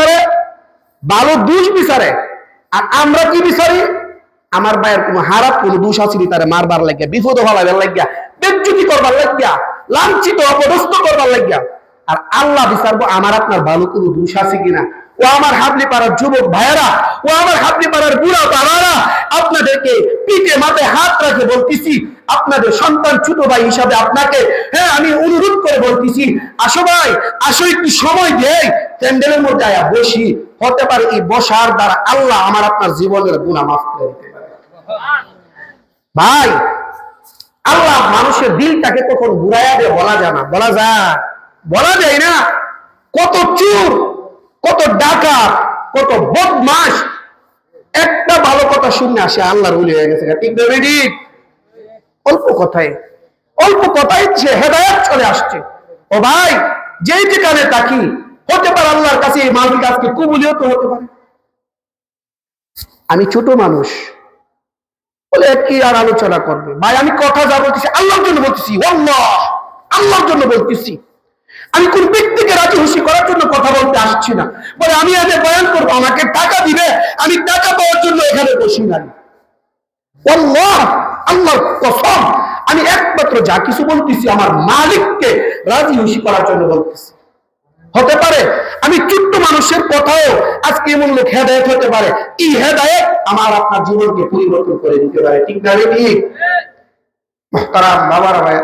বিচারে ভালো দোষ বিচারে। আর আমরা কি বিচারি? আমার ভাইয়ের কোনো হারাপ, কোনো দোষ আসিনি তারে মারবার লাগিয়া, বিপদ হলাবার লাগিয়া, বেজ্জুতি করবার লাগিয়া, লাঞ্ছিত, অপদস্থ করবার লাগিয়া। আর আল্লাহ বিচারবো, আমার আপনার ভালো কোনো দোষ আছে কিনা? ও আমার হাবলি পাড়ার যুবক ভাইয়েরা, ও আমার হাবলি পাড়ার বুড়া বাবারা আপনাদেরকে পিঠে মাথায় হাত রাখে বলতেছি, আপনাদের সন্তান ছোট ভাই হিসাবে আপনাকে হ্যাঁ আমি বলতেছি, আসো ভাই, আসো, একটু সময় দেই। প্যান্ডেলের মধ্যে আয়া বসি। হতে পারে এই বসার দ্বারা আল্লাহ আমার আপনার জীবনের গুণা মাফ করে দিতে পারে। ভাই, আল্লাহ মানুষের দিলটাকে কখন ঘুরাইয়া দিয়ে বলা যায় না, বলা যায় বলা যায় না। কত চুর, কত ডাকাত, কত বদমাস একটা ভালো কথা শুনে আসে, আল্লাহর উলি হয়ে গেছে। ঠিক অল্প কথায় অল্প কথায় সে হেদায়ত চলে আসছে। ও ভাই, যেই যেখানে তাকি হতে পারে আল্লাহর কাছে এই মাহফিল আজকে কবুলিও তো হতে পারে। আমি ছোট মানুষ, বলে কি আর আলোচনা করবে? ভাই, আমি কথা যা বলতেছি, আল্লাহর জন্য বলতেছি আল্লাহ আল্লাহর জন্য বলতেছি। আমি কোন ব্যক্তিকে রাজি খুশি করার জন্য কথা বলতে আসছি না। বলে আমি আজ বয়ান করব, আমাকে টাকা দিবে, আমি টাকা পাওয়ার জন্য এখানে বসি নাই। আল্লাহ আল্লাহর কসম আমি একমাত্র যা কিছু বলতেছি, আমার মালিককে রাজি খুশি করার জন্য বলতেছি। হতে পারে আমি ছোট্ট মানুষের কথাও আজকে এমন লোক হেদায়ত হতে পারে। এই হেদায়ত? আমার আপনার জীবনকে পরিবর্তন করে দিতে পারে। ঠিক না ঠিক তারা বাবারা ভাই